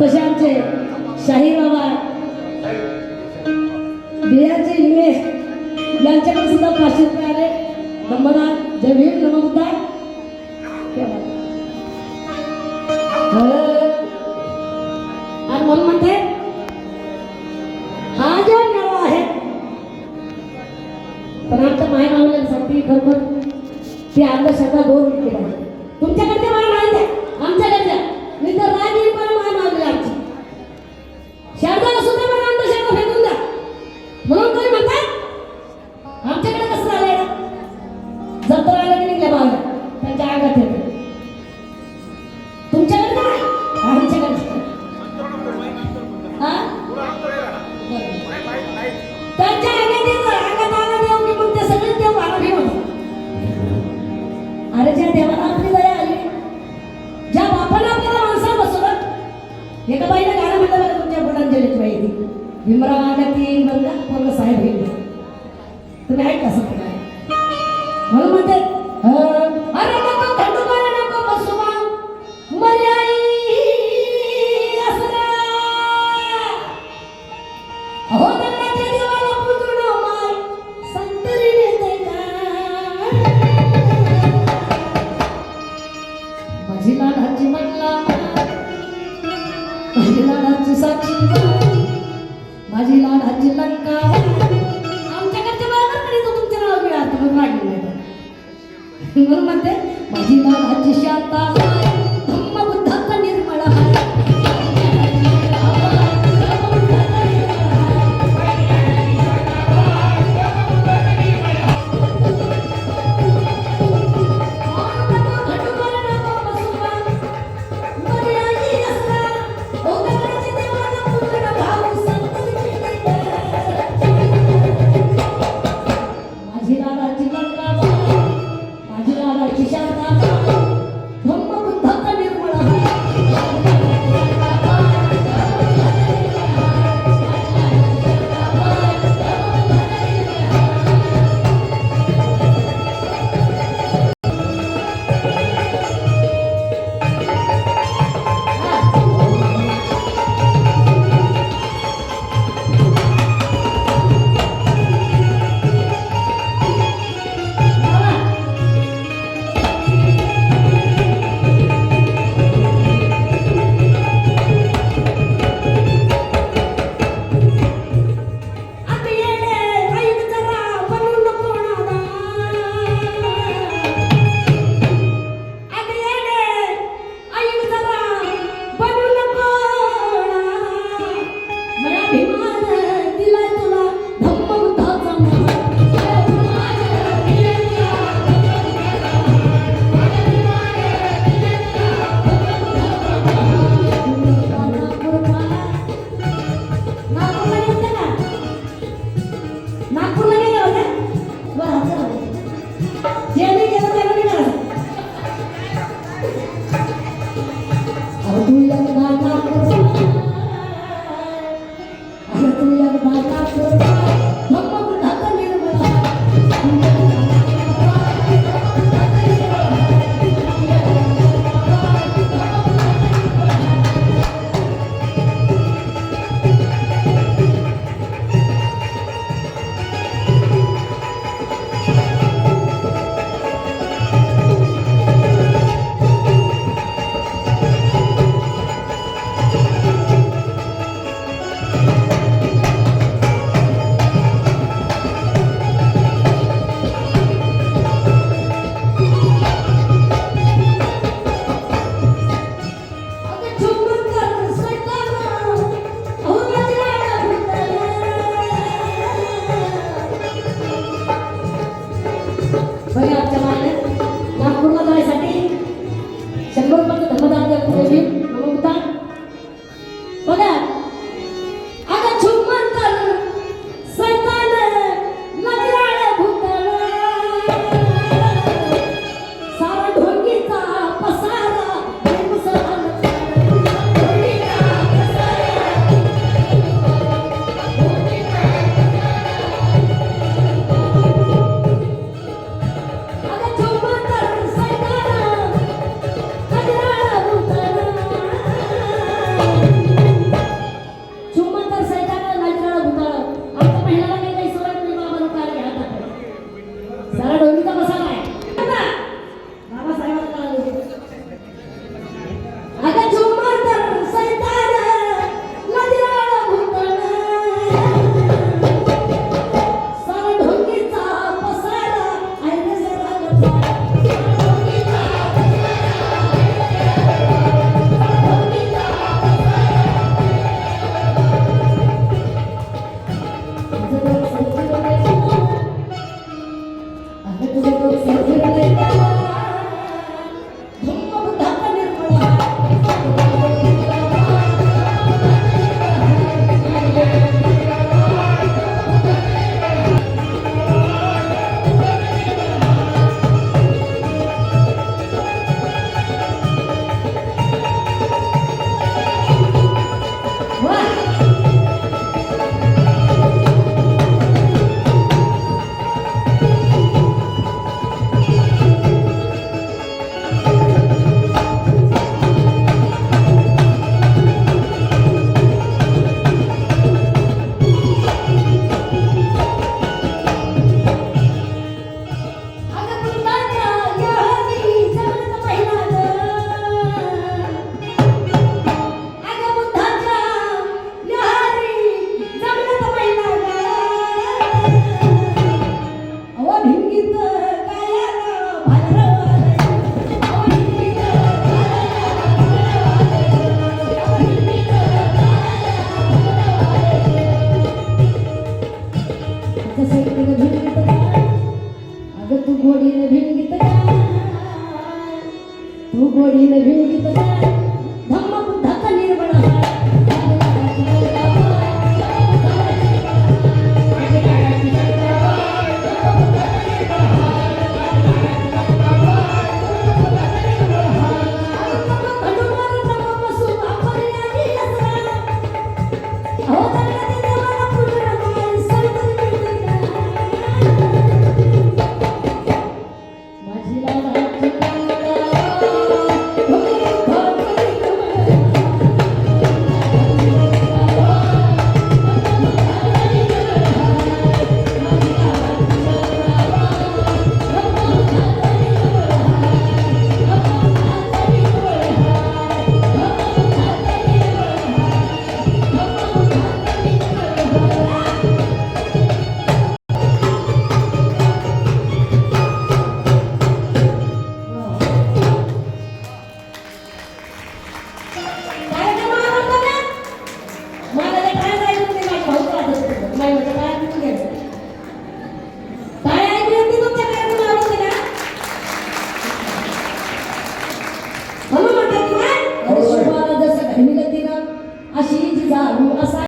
तसे आमचे शाही बाबा बिहारचे हिमे यांच्याकडे सुद्धा पाचशे रुपये आले नंबरदार जय भीम नमोबुद्धा. आणि म्हणून म्हणते हा जो मेळा आहे पण आमच्या माय मावल्यांसाठी खरोखर ते अंधश्रद्धा दूर केला पहिलं गाणं म्हणलं बघा तुमच्या पुढांजलीत माहिती भीमराव भीमरावाला ती बंगा पूर्ण साहेब तुम्ही ऐका कसं माझी लाड आजी लंका आमच्याकडच्या बायकांकडे तो तुमचे नाव घेणार तुम्ही मागे नाही म्हणते माझी लाड आजी शांता Voy a मला काय जायचं ते माझ्या भाऊ का नाही म्हणजे काय